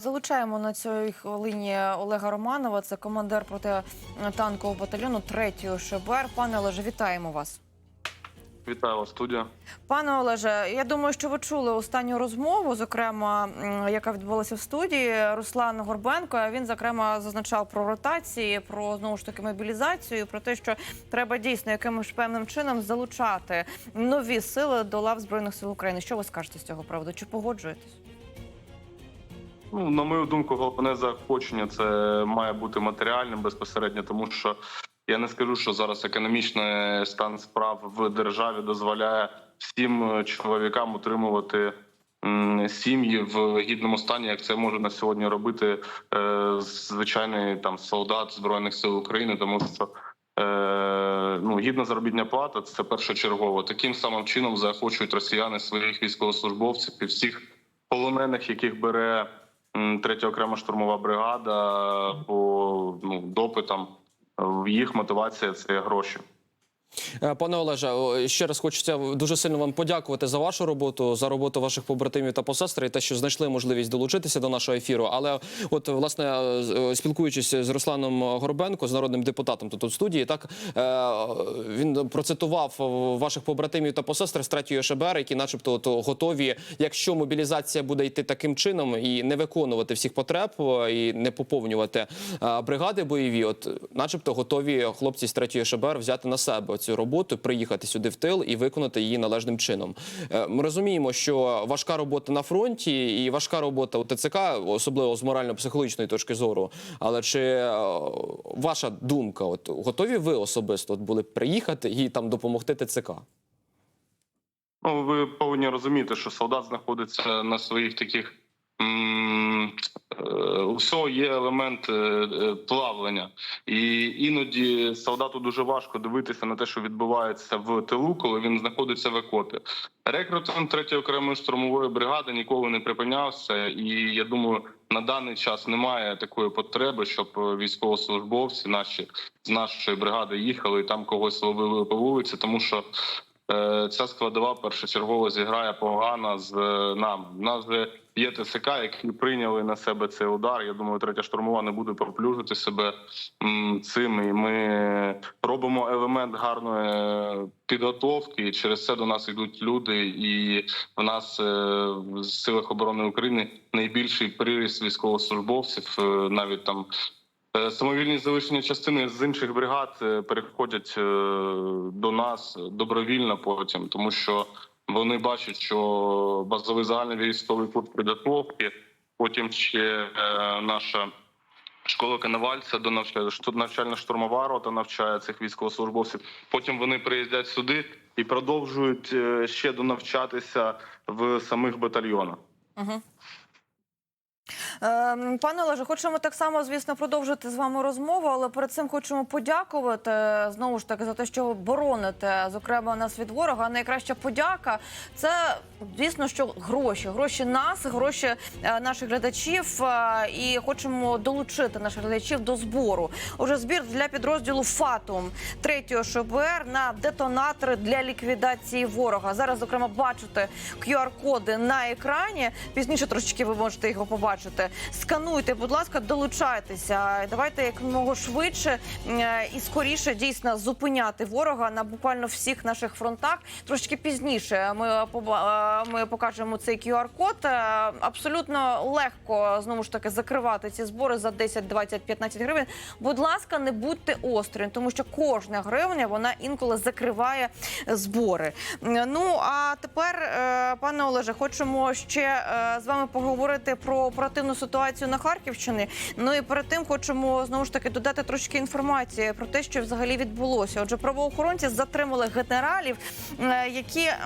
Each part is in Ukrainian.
Залучаємо на цій хвилині Олега Романова, це командир протитанкового батальйону 3-ї ШБР. Пане Олеже, вітаємо вас. Вітаю вас, студія. Пане Олеже, я думаю, що ви чули останню розмову, зокрема, яка відбулася в студії. Руслан Горбенко. Він зокрема зазначав про ротації, про знову ж таки мобілізацію, про те, що треба дійсно якимось певним чином залучати нові сили до лав збройних сил України. Що ви скажете з цього приводу? Чи погоджуєтесь? Ну, на мою думку, головне заохочення це має бути матеріальним безпосередньо, тому що я не скажу, що зараз економічний стан справ в державі дозволяє всім е, чоловікам утримувати сім'ї в гідному стані, як це може на сьогодні робити е, звичайний там солдат збройних сил України, тому що. Е, ну, гідна заробітня плата це першочергово. Таким самим чином заохочують росіяни своїх військовослужбовців і всіх полонених, яких бере третя окрема штурмова бригада по ну, допитам. Їх мотивація це гроші. Е, Пане Олеже, ще раз хочеться дуже сильно вам подякувати за вашу роботу, за роботу ваших побратимів та посестри, і те, що знайшли можливість долучитися до нашого ефіру. Але, от власне, е, спілкуючись з Русланом Горбенко, з народним депутатом тут у студії, так е, він процитував ваших побратимів та посестер з третьої ШБР, які, начебто, от, готові, якщо мобілізація буде йти таким чином і не виконувати всіх потреб е, і не поповнювати е, бригади бойові, от, начебто, готові хлопці з третьої ШБР взяти на себе цю роботу, приїхати сюди в тил і виконати її належним чином. Е, Ми розуміємо, що важка робота на фронті і важка робота у ТЦК, особливо з морально-психологічної точки зору. Але чи е, ваша думка, от готові ви особисто от були приїхати і там допомогти ТЦК? Ну, ви повинні розуміти, що солдат знаходиться на своїх таких. м, всього є елемент е, е, плавлення, і іноді солдату дуже важко дивитися на те, що відбувається в тилу, коли він знаходиться в окопі. Рекрутинг третьої окремої штурмової бригади ніколи не припинявся, і я думаю, на даний час немає такої потреби, щоб військовослужбовці наші з нашої бригади їхали і там когось ловили по вулиці, тому що Е, ця складова першочергово зіграє погано з е, нами. У нас вже є ТСК, які прийняли на себе цей удар. Я думаю, третя штурмова не буде проплюжити себе цим. І ми робимо елемент гарної підготовки. І через це до нас йдуть люди, і в нас е, в силах оборони України найбільший приріст військовослужбовців, е, навіть там. Е, Самовільні залишені частини з інших бригад е, переходять е, до нас добровільно потім, тому що вони бачать, що базовий загальний військовий курс підготовки, потім ще наша школа Коновальця до навчальна штурмова рота навчає цих військовослужбовців. Потім вони приїздять сюди і продовжують ще донавчатися в самих батальйонах. Угу. Е, Пане Олеже, хочемо так само, звісно, продовжити з вами розмову, але перед цим хочемо подякувати знову ж таки за те, що ви бороните, зокрема нас від ворога. Найкраща подяка це звісно, що гроші, гроші нас, гроші е, наших глядачів. е, І хочемо долучити наших глядачів до збору. Уже збір для підрозділу Фатум 3 ШБР на детонатори для ліквідації ворога. Зараз, зокрема, бачите QR-коди на екрані. Пізніше трошечки ви можете його побачити. Скануйте, будь ласка, долучайтеся. Давайте якомога швидше е, і скоріше дійсно зупиняти ворога на буквально всіх наших фронтах. Трошечки пізніше ми е, ми покажемо цей QR-код. Е, Абсолютно легко знову ж таки закривати ці збори за 10, 20, 15 гривень. Будь ласка, не будьте осторонь, тому що кожна гривня вона інколи закриває збори. Ну а тепер, пане Олеже, хочемо ще з вами поговорити про оперативну ситуацію на Харківщині. Ну і перед тим хочемо знову ж таки додати трошки інформації про те, що взагалі відбулося. Отже, правоохоронці затримали генералів, е, які е,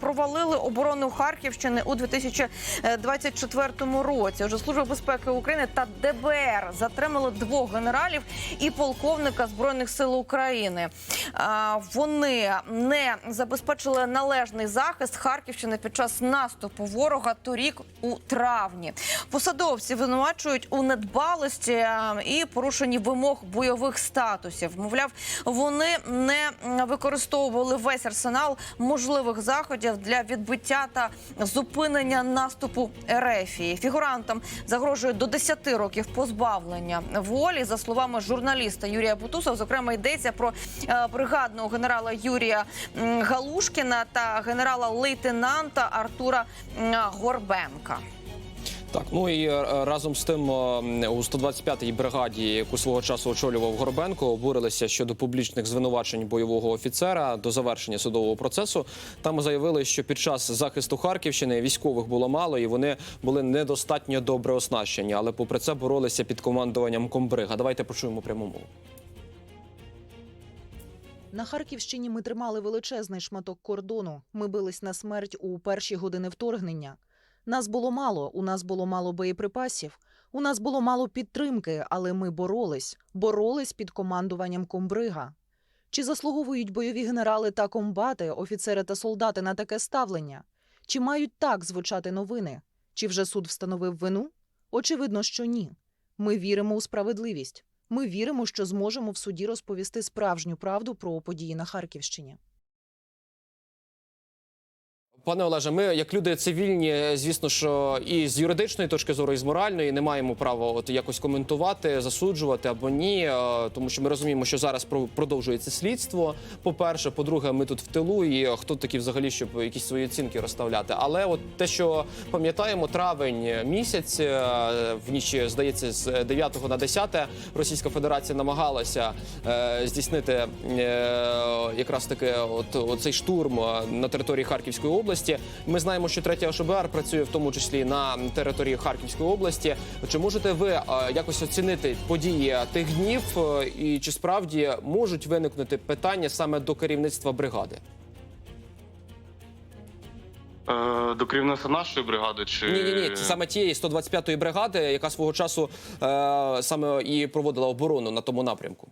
провалили оборону Харківщини у 2024 році. Отже, служба безпеки України та ДБР затримали двох генералів і полковника збройних сил України. Вони не забезпечили належний захист Харківщини під час наступу ворога торік у травні. Посадовці звинувачують у недбалості і порушенні вимог бойових статусів. Мовляв, вони не використовували весь арсенал можливих заходів для відбиття та зупинення наступу Ерефії. Фігурантам загрожує до 10 років позбавлення волі. За словами журналіста Юрія Бутусов, зокрема йдеться про е, бригадного генерала Юрія Галушкіна та генерала-лейтенанта Артура Горбенка. Так, ну і е, разом з тим е, у 125-й бригаді, яку свого часу очолював Горбенко, обурилися щодо публічних звинувачень бойового офіцера до завершення судового процесу. Там заявили, що під час захисту Харківщини військових було мало і вони були недостатньо добре оснащені, але попри це боролися під командуванням комбрига. Давайте почуємо пряму мову. На Харківщині ми тримали величезний шматок кордону. Ми бились на смерть у перші години вторгнення. Нас було мало, у нас було мало боєприпасів, у нас було мало підтримки, але ми боролись, боролись під командуванням комбрига. Чи заслуговують бойові генерали та комбати, офіцери та солдати на таке ставлення? Чи мають так звучати новини? Чи вже суд встановив вину? Очевидно, що ні. Ми віримо у справедливість. Ми віримо, що зможемо в суді розповісти справжню правду про події на Харківщині. Пане Олеже, ми як люди цивільні, звісно, що і з юридичної точки зору, і з моральної не маємо права от якось коментувати, засуджувати або ні, е, тому що ми розуміємо, що зараз про- продовжується слідство. По перше, по-друге, ми тут в тилу, і хто такі взагалі, щоб якісь свої оцінки розставляти. Але от те, що пам'ятаємо, травень місяць е, в ніч, здається, з 9 на 10 Російська Федерація намагалася е, здійснити якраз таки от, оцей штурм на території Харківської області. Ми знаємо, що третя ОШБР працює в тому числі на території Харківської області. Чи можете ви е, якось оцінити події тих днів, е, і чи справді можуть виникнути питання саме до керівництва бригади? Е, До керівництва нашої бригади чи Ні, ні, ні, саме тієї 125-ї бригади, яка свого часу е, саме і проводила оборону на тому напрямку.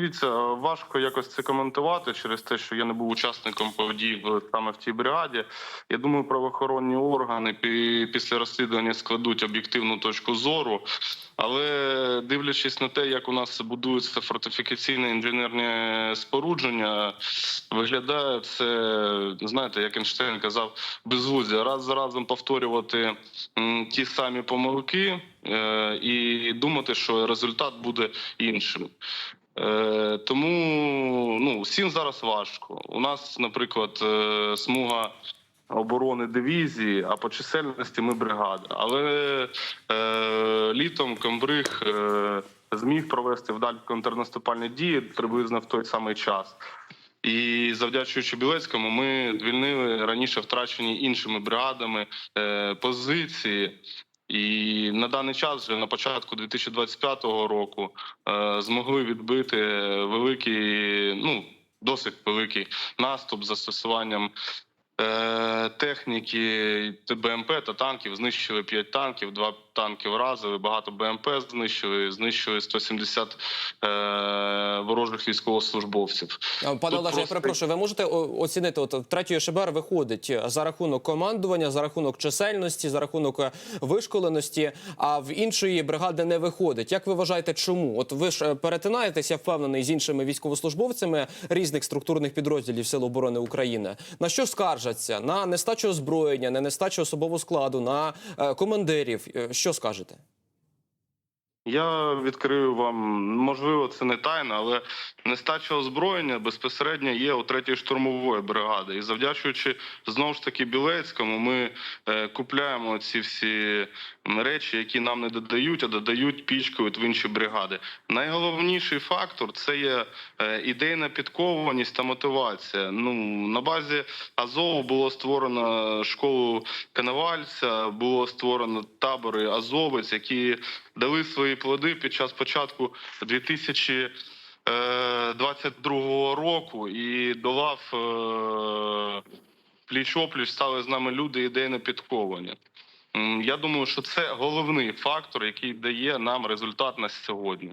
Дивіться, важко якось це коментувати через те, що я не був учасником подій саме в тій бригаді. Я думаю, правоохоронні органи пі- після розслідування складуть об'єктивну точку зору. Але дивлячись на те, як у нас будуються фортифікаційне інженерне спорудження, виглядає це, знаєте, як Ейнштейн казав, безглуздя. Раз за разом повторювати ті самі помилки е, і думати, що результат буде іншим. Е, тому ну всім зараз важко. У нас, наприклад, е, смуга оборони дивізії, а по чисельності ми бригада. Але е, літом комбриг е, зміг провести вдаль контрнаступальні дії приблизно в той самий час. І завдячуючи Білецькому, ми звільнили раніше втрачені іншими бригадами е, позиції. І на даний час, вже на початку 2025 року, е, змогли відбити великий, ну досить великий наступ застосуванням е, техніки БМП та танків. Знищили 5 танків, 2 танки вразили, багато БМП знищили, знищили 170 е, ворожих військовослужбовців. Е, Пане Тут Олеже, я перепрошую, ви можете оцінити, от третій ШБР виходить за рахунок командування, за рахунок чисельності, за рахунок е, вишколеності, а в іншої бригади не виходить. Як ви вважаєте, чому? От ви ж е, перетинаєтеся, впевнений, з іншими військовослужбовцями різних структурних підрозділів Сил оборони України. На що скаржаться? На нестачу озброєння, на нестачу особового складу, на е, командирів. Е, Що скажете? Я відкрию вам, можливо, це не тайна, але нестача озброєння безпосередньо є у третьої штурмової бригади. І завдячуючи знову ж таки Білецькому, ми е, купляємо ці всі речі, які нам не додають, а додають пічкою в інші бригади. Найголовніший фактор це є е, ідейна підкованість та мотивація. Ну на базі Азову було створено школу Коновальця, було створено табори Азовець, які дали свої плоди під час початку 2000 22 року і до лав е, пліч-опліч стали з нами люди ідейно підковані. Я думаю, що це головний фактор, який дає нам результат на сьогодні.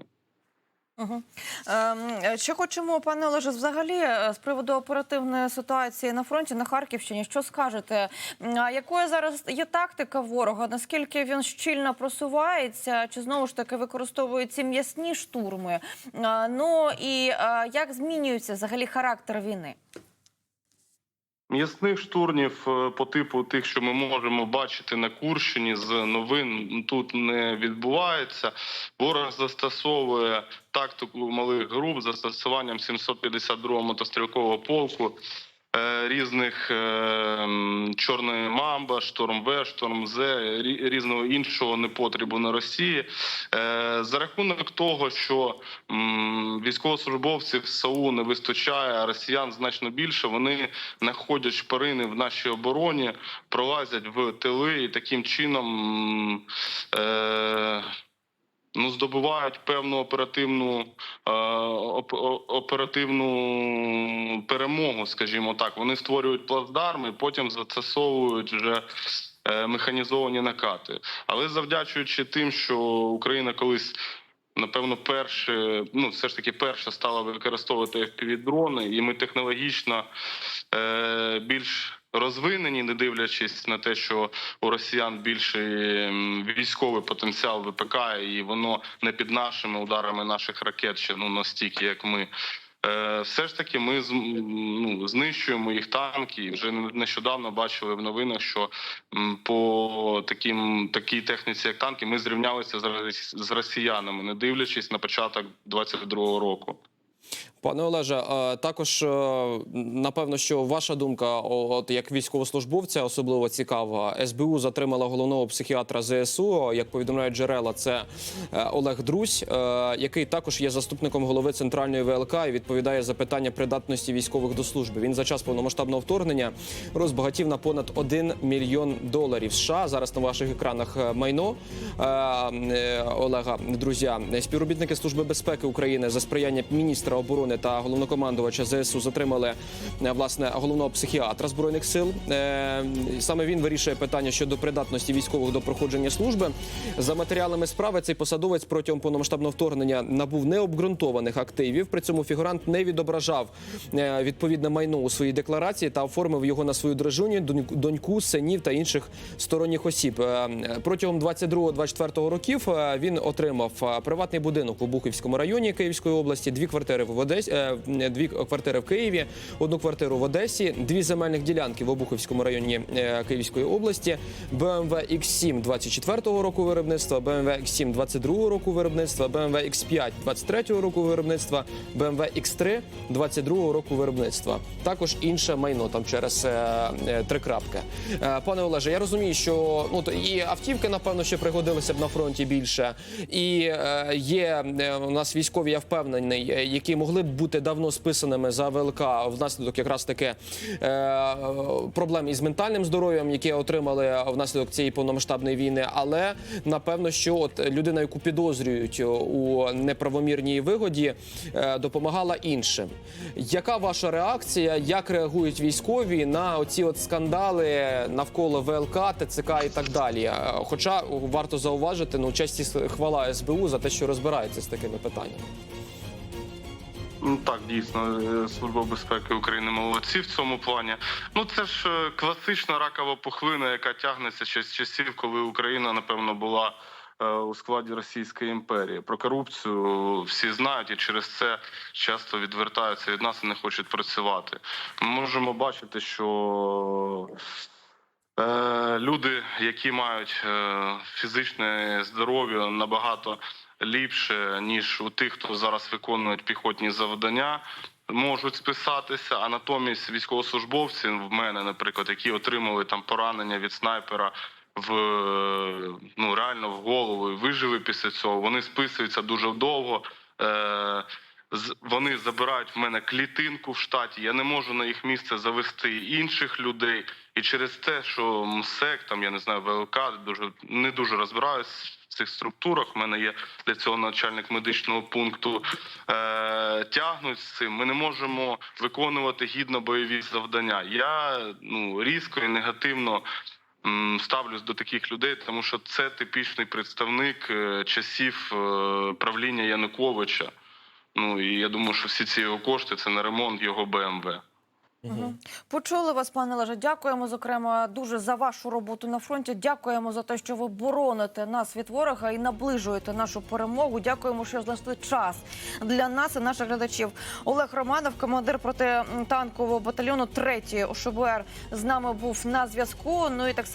Угу. Ем, хочемо, пане Олеже, взагалі е, з приводу оперативної ситуації на фронті на Харківщині. Що скажете? Якою зараз є тактика ворога? Наскільки він щільно просувається? Чи знову ж таки використовує ці м'ясні штурми? Ну і е, як змінюється взагалі характер війни? М'ясних штурмів е, по типу тих, що ми можемо бачити на Курщині з новин, тут не відбувається. Ворог застосовує тактику малих груп застосуванням 752-го мотострілкового полку. Е, Різних е, чорної мамба, шторм В, шторм З, різного іншого непотребу на Росії. Е, За рахунок того, що військовослужбовців САУ не вистачає, а росіян значно більше, вони знаходять шпарини в нашій обороні, пролазять в тили і таким чином ну, здобувають певну оперативну, е, оп, оперативну перемогу, скажімо так. Вони створюють плацдарми, потім застосовують вже. е, Механізовані накати, але завдячуючи тим, що Україна колись напевно, перше, ну все ж таки перша стала використовувати FPV-дрони, і ми технологічно е, більш розвинені, не дивлячись на те, що у росіян більший військовий потенціал ВПК, і воно не під нашими ударами наших ракет ще ну настільки, як ми. Е, Все ж таки, ми ну, знищуємо їх танки. І вже нещодавно бачили в новинах, що по таким такій техніці, як танки, ми зрівнялися з росіянами, не дивлячись на початок 22-го року. Пане Олеже, також е, напевно, що ваша думка, от як військовослужбовця, особливо цікава. СБУ затримала головного психіатра ЗСУ. Як повідомляють джерела, це е, Олег Друсь, е, який також є заступником голови центральної ВЛК і відповідає за питання придатності військових до служби. Він за час повномасштабного вторгнення розбагатів на понад 1 мільйон доларів США. Зараз на ваших екранах майно Олега Друзя. Співробітники служби безпеки України за сприяння міністра оборони та головнокомандувача ЗСУ затримали е, власне головного психіатра збройних сил. Е, Саме він вирішує питання щодо придатності військових до проходження служби. За матеріалами справи цей посадовець протягом повномасштабного вторгнення набув необґрунтованих активів. При цьому фігурант не відображав е, відповідне майно у своїй декларації та оформив його на свою дружину, доньку- синів та інших сторонніх осіб. Протягом 22-24 років він отримав приватний будинок у Бухівському районі Київської області, дві квартири в Одесі, е, дві квартири в Києві, одну квартиру в Одесі, дві земельних ділянки в Обухівському районі е, Київської області, BMW X7 24-го року виробництва, BMW X7 22-го року виробництва, BMW X5 23-го року виробництва, BMW X3 22-го року виробництва. Також інше майно там через е, три крапки. Пане Олеже, я розумію, що ну то і автівки, напевно, ще пригодилися б на фронті більше, і є у нас військові, я впевнений, які могли б бути давно списаними за ВЛК внаслідок якраз таки е, проблем із ментальним здоров'ям, які отримали внаслідок цієї повномасштабної війни. Але напевно, що от людина, яку підозрюють у неправомірній вигоді, е, допомагала іншим. Яка ваша реакція? Як реагують військові на оці от скандали навколо ВЛК, ТЦК і так далі? Е, Хоча варто зауважити, ну честі хвала СБУ за те, що розбирається з такими питаннями. Ну так, дійсно, е, служба безпеки України молодці в цьому плані. Ну це ж е, класична ракова пухлина, яка тягнеться ще з часів, коли Україна, напевно, була е, у складі Російської імперії. Про корупцію всі знають, і через це часто відвертаються від нас і не хочуть працювати. Ми можемо бачити, що люди, які мають фізичне здоров'я набагато ліпше, ніж у тих, хто зараз виконують піхотні завдання, можуть списатися. А натомість військовослужбовці в мене, наприклад, які отримали там поранення від снайпера. В ну реально в голову і вижили після цього. Вони списуються дуже довго. Е, вони забирають в мене клітинку в штаті. Я не можу на їх місце завести інших людей. І через те, що МСЕК, там я не знаю, ВЛК дуже не дуже розбираюсь цих структурах. У мене є для цього начальник медичного пункту. Е, тягнуть з цим. Ми не можемо виконувати гідно бойові завдання. Я ну різко і негативно. Ставлюсь до таких людей, тому що це типічний представник е, часів е, правління Януковича. Ну і я думаю, що всі ці його кошти це на ремонт його БМВ. Мгм. Почули вас, пане Леже. Дякуємо, зокрема, дуже за вашу роботу на фронті. Дякуємо за те, що ви бороните нас від ворога і наближуєте нашу перемогу. Дякуємо, що знайшли час для нас і наших глядачів. Олег Романов, командир протитанкового батальйону 3-ї ОШБР, з нами був на зв'язку. Ну і так само.